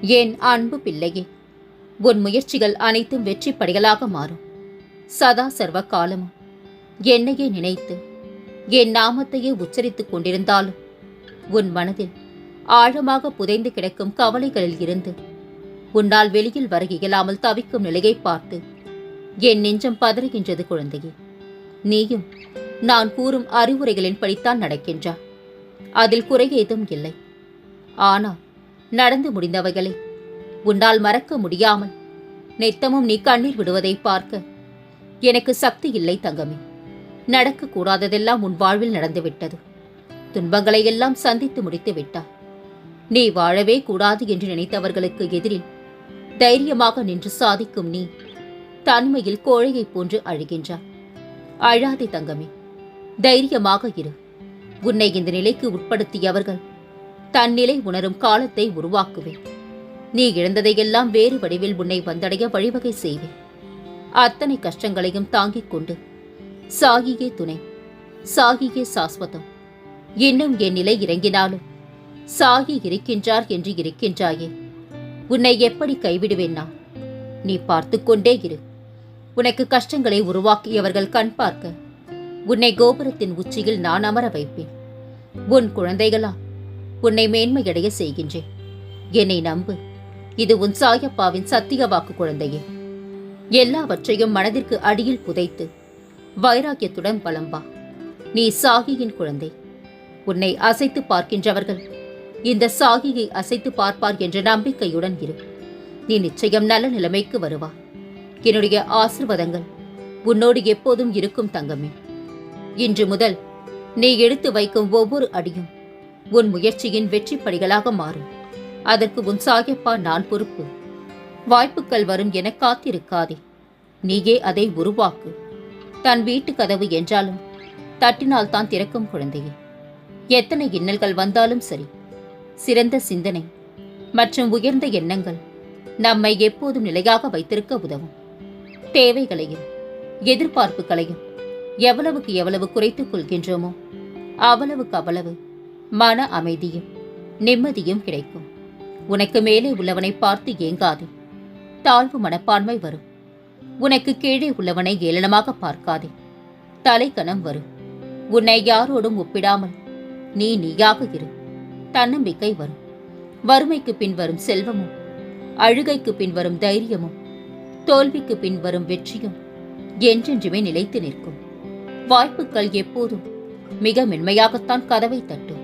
என் அன்பு பிள்ளையே? உன் முயற்சிகள் அனைத்தும் வெற்றி படிகளாக மாறும். சதா சர்வ காலமும் என்னையே நினைத்து என் நாமத்தையே உச்சரித்துக் கொண்டிருந்தாலும் உன் மனதில் ஆழமாக புதைந்து கிடக்கும் கவலைகளில் இருந்து உன்னால் வெளியில் வர இயலாமல் தவிக்கும் நிலையை பார்த்து என் நெஞ்சம் பதறுகின்றது குழந்தையே. நீயும் நான் கூறும் அறிவுரைகளின் படித்தான் நடக்கின்றாய் அதில் குறை ஏதும் இல்லை. ஆனால் நடந்து முடிந்தவைகளை. உன்னால் மறக்க முடியாமல் நித்தமும் நீ கண்ணீர் விடுவதை பார்க்க எனக்கு சக்தி இல்லை தங்கமே. நடக்கக்கூடாததெல்லாம் உன் வாழ்வில் நடந்துவிட்டது துன்பங்களை எல்லாம் சந்தித்து முடித்து விட்டாய். நீ வாழவே கூடாது என்று நினைத்தவர்களுக்கு எதிரில் தைரியமாக நின்று சாதிக்கும் நீ தனிமையில் கோழையைப் போன்று அழுகின்றார் அழாதே தங்கமே. தைரியமாக இரு. உன்னை இந்த நிலைக்கு உட்படுத்தியவர்கள் தன்னிலை உணரும் காலத்தை உருவாக்குவேன். நீ இழந்ததையெல்லாம் வேறு வடிவில் உன்னை வந்தடைய வழிவகை செய்வேன். அத்தனை கஷ்டங்களையும் தாங்கிக் கொண்டு சாகியே துணை சாகியே சாஸ்வதம். இன்னும் என் நிலை இறங்கினாலும் சாகி இருக்கின்றார் என்று இருக்கின்றாயே. உன்னை எப்படி கைவிடுவேன் நான்? நீ பார்த்து கொண்டே இரு. உனக்கு கஷ்டங்களை உருவாக்கியவர்கள் கண் பார்க்க. உன்னை கோபுரத்தின் உச்சியில் நான் அமர வைப்பேன். உன் குழந்தைகளா உன்னை மேன்மையடைய செய்கின்றேன். என்னை நம்பு. இது உன் சாயப்பாவின் சத்திய வாக்கு குழந்தையே. எல்லாவற்றையும் மனதிற்கு அடியில் புதைத்து வைராக்கியத்துடன் பலம்பா நீ சாகியின் குழந்தை. உன்னை அசைத்து பார்க்கின்றவர்கள் இந்த சாகியை அசைத்து பார்ப்பார் என்ற நம்பிக்கையுடன் இரு. நீ நிச்சயம் நல்ல நிலைமைக்கு வருவா. என்னுடைய ஆசிர்வாதங்கள் உன்னோடு எப்போதும் இருக்கும் தங்கமே. இன்று முதல் நீ எடுத்து வைக்கும் ஒவ்வொரு அடியும் உன் முயற்சியின் வெற்றி படிகளாக மாறும். அதற்கு உன் சாயப்பா நான் பொறுப்பு. வாய்ப்புகள் வரும் என காத்திருக்காதே. நீயே அதை உருவாக்கு. தன் வீட்டு கதவு என்றாலும் தட்டினால் தான் திறக்கும் குழந்தையே. எத்தனை இன்னல்கள் வந்தாலும் சரி. சிறந்த சிந்தனை மற்றும் உயர்ந்த எண்ணங்கள் நம்மை எப்போதும் நிலையாக வைத்திருக்க உதவும். தேவைகளையும் எதிர்பார்ப்புகளையும் எவ்வளவுக்கு எவ்வளவு குறைத்துக் கொள்கின்றோமோ அவ்வளவுக்கு அவ்வளவு மன அமைதியும் நிம்மதியும் கிடைக்கும். உனக்கு மேலே உள்ளவனை பார்த்து ஏங்காதே. தாழ்வு மனப்பான்மை வரும். உனக்கு கீழே உள்ளவனை ஏளனமாக பார்க்காதே. தலைக்கணம் வரும். உன்னை யாரோடும் ஒப்பிடாமல் நீ நீயாக இரு. தன்னம்பிக்கை வரும். வறுமைக்கு பின் வரும் செல்வமும் அழுகைக்கு பின் வரும் தைரியமும் தோல்விக்கு பின் வரும் வெற்றியும் என்றென்றுமே நிலைத்து நிற்கும். வாய்ப்புகள் எப்போதும் மிக மென்மையாகத்தான் கதவை தட்டும்.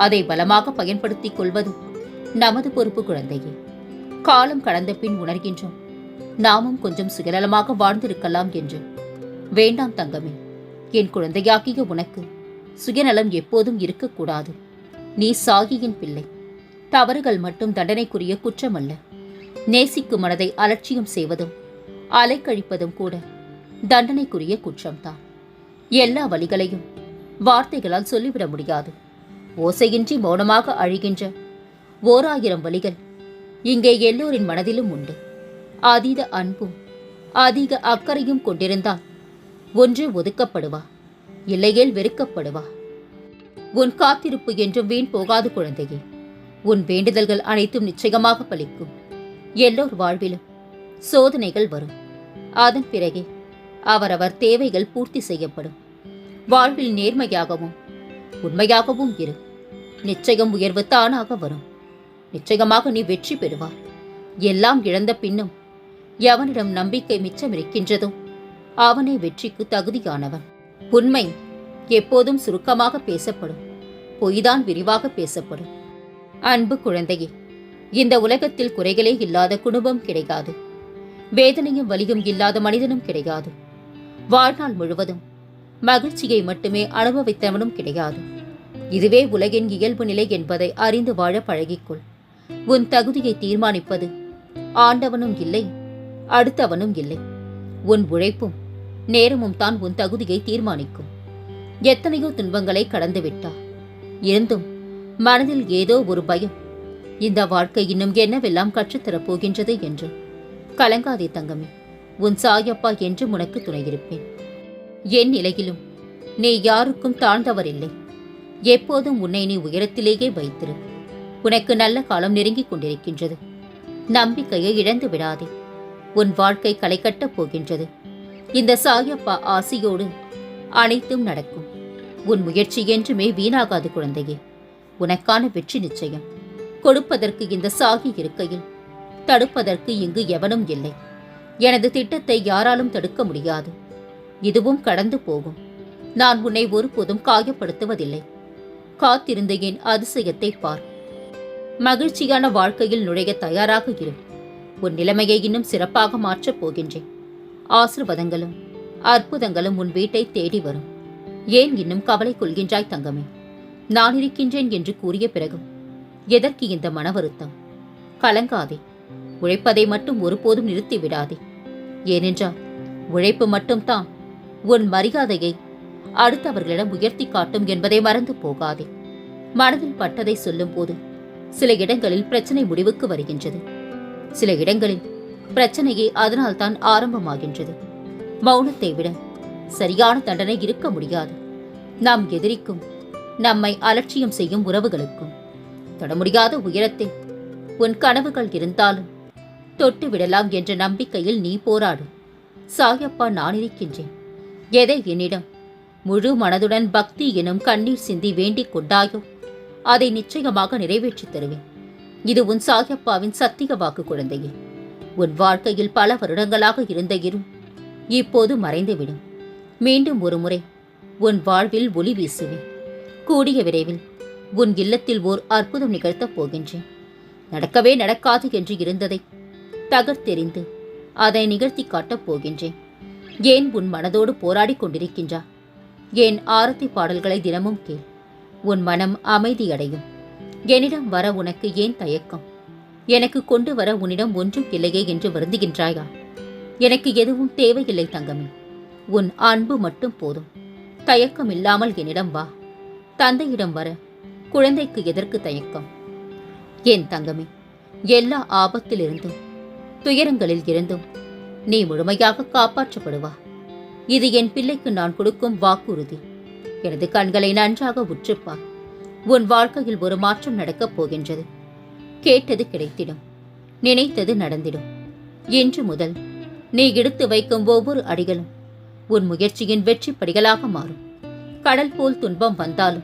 அதை பலமாக பயன்படுத்திக் கொள்வது நமது பொறுப்பு குழந்தையே. காலம் கடந்த பின் உணர்கின்றோம். நாமும் கொஞ்சம் சுயநலமாக வாழ்ந்திருக்கலாம் என்று. வேண்டாம் தங்கமே என் குழந்தையாகிய உனக்கு சுயநலம் எப்போதும் இருக்கக்கூடாது. நீ சாகியின் பிள்ளை. தவறுகள் மட்டும் தண்டனைக்குரிய குற்றம் அல்ல நேசிக்கும் மனதை அலட்சியம் செய்வதும் அலைக்கழிப்பதும் கூட தண்டனைக்குரிய குற்றம்தான். எல்லா வழிகளையும் வார்த்தைகளால் சொல்லிவிட முடியாது. ஓசையின்றி மௌனமாக அழிகின்ற ஓராயிரம் வழிகள் இங்கே எல்லோரின் மனதிலும் உண்டு. அதீத அன்பும் அதிக அக்கறையும் கொண்டிருந்தால் ஒன்று ஒதுக்கப்படுவா? இல்லையேல் வெறுக்கப்படுவா? உன் காத்திருப்பு என்றும் வீண் போகாது குழந்தையே. உன் வேண்டுதல்கள் அனைத்தும் நிச்சயமாக பலிக்கும். எல்லோர் வாழ்விலும் சோதனைகள் வரும். அதன் பிறகே அவரவர் தேவைகள் பூர்த்தி செய்யப்படும். வாழ்வில் நேர்மையாகவும் உண்மையாகவும் இரு. நிச்சயம் உயர்வு தானாக வரும். நிச்சயமாக நீ வெற்றி பெறுவாய். எல்லாம் இழந்த பின்னும் எவனிடம் நம்பிக்கை மிச்சம் இருக்கின்றதோ அவனே வெற்றிக்கு தகுதியானவன். உண்மை எப்போதும் சுருக்கமாக பேசப்படும். பொய்தான் விரிவாக பேசப்படும். அன்பு குழந்தையே இந்த உலகத்தில் குறைகளே இல்லாத குடும்பம் கிடைக்காது வேதனையும் வலியும் இல்லாத மனிதனும் கிடையாது. வாழ்நாள் முழுவதும் மகிழ்ச்சியை மட்டுமே அனுபவித்தவனும் கிடையாது. இதுவே உலகின் இயல்பு நிலை என்பதை அறிந்து வாழ பழகிக்கொள். உன் தகுதியை தீர்மானிப்பது ஆண்டவனும் இல்லை அடுத்தவனும் இல்லை. உன் உழைப்பும் நேரமும் தான் உன் தகுதியை தீர்மானிக்கும். எத்தனையோ துன்பங்களை கடந்துவிட்டா இருந்தும் மனதில் ஏதோ ஒரு பயம் இந்த வாழ்க்கை இன்னும் என்னவெல்லாம் கற்றுத்தரப் போகின்றது என்று. கலங்காதே தங்கமே உன் சாயப்பா என்று உனக்கு துணையிருப்பேன். என் நிலையிலும். நீ யாருக்கும் தாழ்ந்தவரில்லை. எப்போதும் உன்னை நீ உயரத்திலேயே வைத்திரு. உனக்கு நல்ல காலம் நெருங்கிக் கொண்டிருக்கின்றது. நம்பிக்கையை இழந்து விடாதே. உன் வாழ்க்கை களை கட்டப் போகின்றது. இந்த சாயப்பா ஆசியோடு அனைத்தும் நடக்கும். உன் முயற்சி என்றுமே வீணாகாது குழந்தையே. உனக்கான வெற்றி நிச்சயம். கொடுப்பதற்கு இந்த சாகி இருக்கையில் தடுப்பதற்கு இங்கு எவனும் இல்லை. எனது திட்டத்தை யாராலும் தடுக்க முடியாது. இதுவும் கடந்து போகும். நான் உன்னை ஒருபோதும் காயப்படுத்துவதில்லை. காத்திருந்த என் அதிசயத்தை பார். மகிழ்ச்சியான வாழ்க்கையில் நுழைய தயாராக இரு. உன் நிலைமையை இன்னும் சிறப்பாக மாற்றப் போகின்றேன். ஆசிர்வாதங்களும் அற்புதங்களும் உன் வீட்டை தேடி வரும். ஏன் இன்னும் கவலை கொள்கின்றாய் தங்கமே? நான் இருக்கின்றேன் என்று கூறிய பிறகும் எதற்கு இந்த மன வருத்தம்? கலங்காதே. உழைப்பதை மட்டும் ஒருபோதும் நிறுத்திவிடாதே. ஏனென்றால் உழைப்பு மட்டும்தான் உன் மரியாதையை அடுத்தவர்களிடம் உயர்த்தி காட்டும் என்பதை மறந்து போகாதே. மனதில் பட்டதை சொல்லும்போது சில இடங்களில் பிரச்சனை முடிவுக்கு வருகின்றது. சில இடங்களில் பிரச்சனையே அதனால்தான் ஆரம்பமாகின்றது. மௌனத்தை விட சரியான தண்டனை இருக்க முடியாது. நாம் எதிரிக்கும் நம்மை அலட்சியம் செய்யும் உறவுகளுக்கும் தொடமுடியாத உயரத்தை உயரத்தில் உன் கனவுகள் இருந்தாலும் தொட்டு விடலாம் என்ற நம்பிக்கையில் நீ போராடு. சாயப்பா நான் இருக்கின்றேன். எதை என்னிடம் முழு மனதுடன் பக்தி எனும் கண்ணீர் சிந்தி வேண்டிக் கொண்டாயோ? அதை நிச்சயமாக நிறைவேற்றித் தருவேன். இது உன் சாயப்பாவின் சத்திய வாக்கு குழந்தையே. உன் வாழ்க்கையில் பல வருடங்களாக இருந்த இரும் இப்போது மறைந்துவிடும். மீண்டும் ஒரு முறை உன் வாழ்வில் ஒளி வீசுவேன். கூடிய விரைவில் உன் இல்லத்தில் ஓர் அற்புதம் நிகழ்த்தப் போகின்றேன். நடக்கவே நடக்காது என்று இருந்ததை தகர்த்தெறிந்து அதை நிகழ்த்தி காட்டப் போகின்றேன். ஏன் உன் மனதோடு போராடிக் கொண்டிருக்கின்றா என் ஆரத்தி பாடல்களை தினமும் கேள். உன் மனம் அமைதியடையும். என்னிடம் வர உனக்கு ஏன் தயக்கம்? எனக்கு கொண்டு வர உன்னிடம் ஒன்றும் இல்லையே என்று வருந்துகின்றாயா? எனக்கு எதுவும் தேவையில்லை தங்கமே. உன் அன்பு மட்டும் போதும். தயக்கம் இல்லாமல் என்னிடம் வா. தந்தையிடம் வர. குழந்தைக்கு எதற்கு தயக்கம்? என் தங்கமே? எல்லா ஆபத்திலிருந்தும் துயரங்களில் இருந்தும் நீ முழுமையாக காப்பாற்றப்படுவா. இது என் பிள்ளைக்கு நான் கொடுக்கும் வாக்குறுதி. எனது கண்களை நன்றாக உற்றுப்பார் உன் வாழ்க்கையில் ஒரு மாற்றம் நடக்கப் போகின்றது. கேட்டது கிடைத்திடும். நினைத்தது நடந்திடும். இன்று முதல் நீ எடுத்து வைக்கும் ஒவ்வொரு அடிகளும் உன் முயற்சியின் வெற்றி படிகளாக மாறும். கடல் போல் துன்பம் வந்தாலும்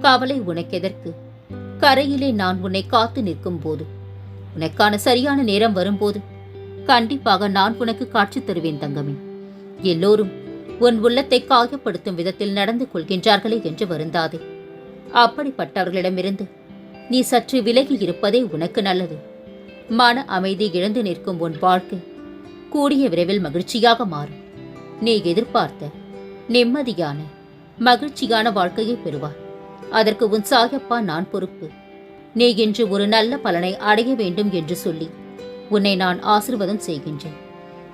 கவலை உனக்கெதற்கு? கரையிலே நான் உன்னை காத்து நிற்கும் போது உனக்கான சரியான நேரம் வரும்போது கண்டிப்பாக நான் உனக்கு காட்சி தருவேன் தங்கமே. எல்லோரும் உன் உள்ளத்தை காயப்படுத்தும் விதத்தில் நடந்து கொள்கின்றார்களே என்று வருந்தாதே. அப்படிப்பட்டவர்களிடமிருந்து நீ சற்று விலகி இருப்பதே உனக்கு நல்லது. மன அமைதி இழந்து நிற்கும் உன் வாழ்க்கை கூடிய விரைவில் மகிழ்ச்சியாக மாறும். நீ எதிர்பார்த்த நிம்மதியான மகிழ்ச்சியான வாழ்க்கையை பெறுவார் அதற்கு உன் சாயப்பா நான் பொறுப்பு. நீ இன்று ஒரு நல்ல பலனை அடைய வேண்டும் என்று சொல்லி உன்னை நான் ஆசிர்வாதம் செய்கின்றேன்.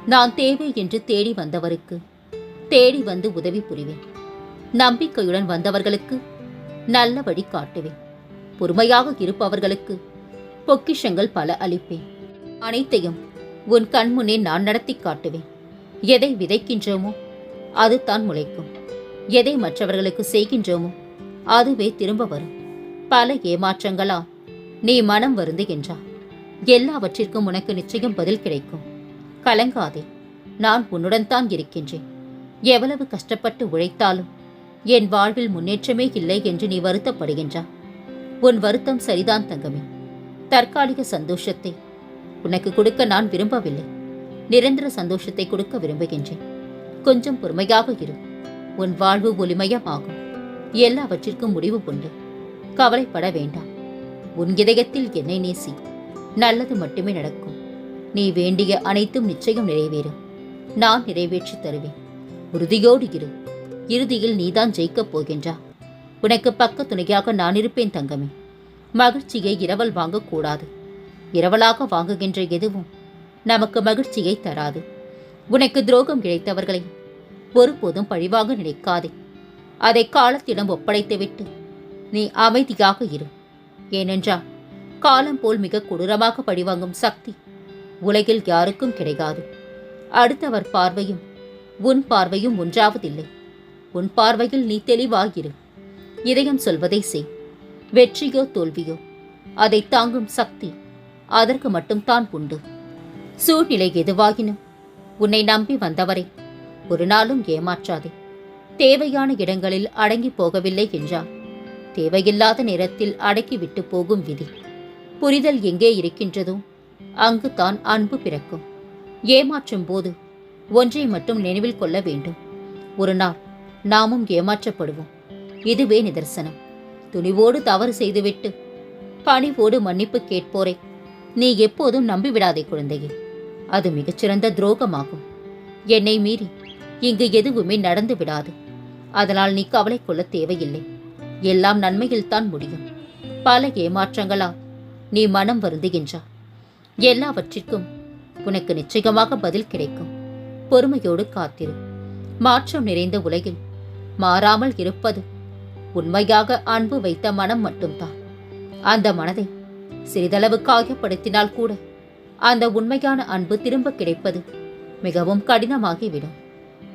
நான் தேவை என்று தேடி வந்தவருக்கு தேடி வந்து உதவி புரிவேன். நம்பிக்கையுடன் வந்தவர்களுக்கு நல்ல வழி காட்டுவேன். பொறுமையாக இருப்பவர்களுக்கு பொக்கிஷங்கள் பல அளிப்பேன். அனைத்தையும் உன் கண்முன்னே நான் நடத்தி காட்டுவேன். எதை விதைக்கின்றோமோ அதுதான் முளைக்கும். எதை மற்றவர்களுக்கு செய்கின்றோமோ அதுவே திரும்ப வரும். பல ஏமாற்றங்களா நீ மனம் வருந்துகின்றா எல்லாவற்றிற்கும் உனக்கு நிச்சயம் பதில் கிடைக்கும். கலங்காதே நான் உன்னுடன் தான் இருக்கின்றேன். எவ்வளவு கஷ்டப்பட்டு உழைத்தாலும் என் வாழ்வில் முன்னேற்றமே இல்லை என்று நீ வருத்தப்படுகின்றா உன் வருத்தம் சரிதான் தங்கமே. தற்காலிக சந்தோஷத்தை உனக்கு கொடுக்க நான் விரும்பவில்லை. நிரந்தர சந்தோஷத்தை கொடுக்க விரும்புகின்றேன். கொஞ்சம் பொறுமையாக இரு. உன் வாழ்வு ஒளிமயமாகும். எல்லாவற்றிற்கும் முடிவு உண்டு. கவலைப்பட வேண்டாம். உன் இதயத்தில் என்னை நேசி. நல்லது மட்டுமே நடக்கும். நீ வேண்டிய அனைத்தும் நிச்சயம் நிறைவேறும். நான் நிறைவேற்றி தருவேன். உறுதியோடு இரு. இறுதியில் நீதான் ஜெயிக்கப் போகின்றா. உனக்கு பக்க துணையாக நான் இருப்பேன் தங்கமே. மகிழ்ச்சியை இரவல் வாங்கக்கூடாது. இரவலாக வாங்குகின்ற எதுவும் நமக்கு மகிழ்ச்சியை தராது. உனக்கு துரோகம் இழைத்தவர்களை ஒருபோதும் பழிவாக நினைக்காதே. அதை காலத்திடம் ஒப்படைத்துவிட்டு நீ அமைதியாக இரு. ஏனென்றால் காலம் போல் மிக கொடூரமாக பழிவாங்கும் சக்தி உலகில் யாருக்கும் கிடைக்காது. அடுத்தவர் பார்வையும் உன் பார்வையும் ஒன்றாவதில்லை. உன் பார்வையில் நீ தெளிவாகிரு இதயம் சொல்வதை செய். வெற்றியோ தோல்வியோ அதை தாங்கும் சக்தி அதற்கு மட்டும் தான் உண்டு. சூழ்நிலை எதுவாகினும் உன்னை நம்பி வந்தவரை ஒரு நாளும் ஏமாற்றாதே. தேவையான இடங்களில் அடங்கி போகவில்லை என்றால் தேவையில்லாத நேரத்தில் அடக்கிவிட்டு போகும் விதி. புரிதல் எங்கே இருக்கின்றதோ அங்குதான் அன்பு பிறக்கும். ஏமாற்றும் போது ஒன்றை மட்டும் நினைவில் கொள்ள வேண்டும். ஒரு நாள் நாமும் ஏமாற்றப்படுவோம். இதுவே நிதர்சனம். துணிவோடு தவறு செய்துவிட்டு பணிவோடு மன்னிப்பு கேட்போரை. நீ எப்போதும் நம்பிவிடாதே குழந்தையே. அது மிகச்சிறந்த துரோகமாகும். என்னை மீறி இங்கு எதுவுமே நடந்து விடாது. அதனால் நீ கவலை கொள்ள தேவையில்லை. எல்லாம் நன்மையில்தான் முடியும். பல ஏமாற்றங்களால் நீ மனம் வருந்துகின்றா எல்லாவற்றிற்கும் உனக்கு நிச்சயமாக பதில் கிடைக்கும். பொறுமையோடு காத்திரு. மாற்றம் நிறைந்த உலகில் மாறாமல் இருப்பது உண்மையாக அன்பு வைத்த மனம் மட்டும்தான். அந்த மனதை சிறிதளவு காயப்படுத்தினால் கூட அந்த உண்மையான அன்பு திரும்ப கிடைப்பது மிகவும் கடினமாகிவிடும்.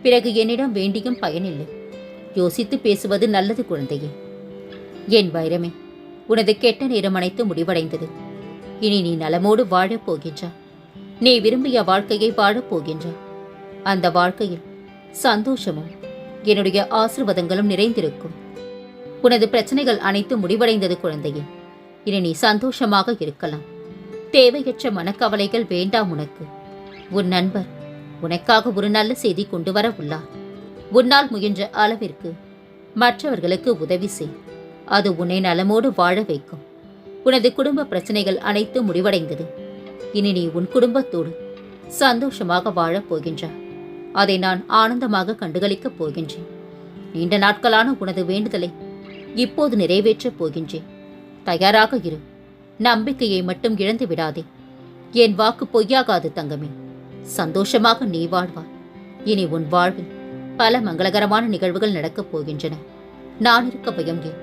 பிறகு என்னிடம் வேண்டியும் பயனில்லை. யோசித்து பேசுவது நல்லது குழந்தையே. என் வைரமே உனது கெட்ட நேரம் அனைத்து முடிவடைந்தது. இனி நீ நலமோடு வாழப் போகின்றாய் நீ விரும்பிய வாழ்க்கையை வாழப் போகின்றாய் அந்த வாழ்க்கையில் சந்தோஷமும் என்னுடைய ஆசிர்வாதங்களும் நிறைந்திருக்கும். உனது பிரச்சனைகள் அனைத்தும் முடிவடைந்தது குழந்தையே. இனி நீ சந்தோஷமாக இருக்கலாம். தேவையற்ற மனக்கவலைகள் வேண்டாம் உனக்கு. உன் நண்பர் உனக்காக ஒரு நல்ல செய்தி கொண்டு வர உள்ளார். உன்னால் முயன்ற அளவிற்கு மற்றவர்களுக்கு உதவி செய். அது உன்னை நலமோடு வாழ வைக்கும். உனது குடும்ப பிரச்சனைகள் அனைத்தும் முடிவடைந்தது. இனி நீ உன் குடும்பத்தோடு சந்தோஷமாக வாழப் போகின்றாய். அதை நான் ஆனந்தமாக கண்டுகளிக்கப் போகின்றேன். நீண்ட நாட்களான உனது வேண்டுதலை இப்போது நிறைவேற்றப் போகின்றேன். தயாராக இரு. நம்பிக்கையை மட்டும் இழந்து விடாதே. என் வாக்கு பொய்யாகாது தங்கமே. சந்தோஷமாக நீ வாழ்வாய். இனி உன் வாழ்வில் பல மங்களகரமான நிகழ்வுகள் நடக்கப் போகின்றன. நான் இருக்க பயம் ஏன்?